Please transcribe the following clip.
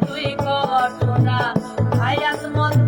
দুই ঘটনা হায়াত মত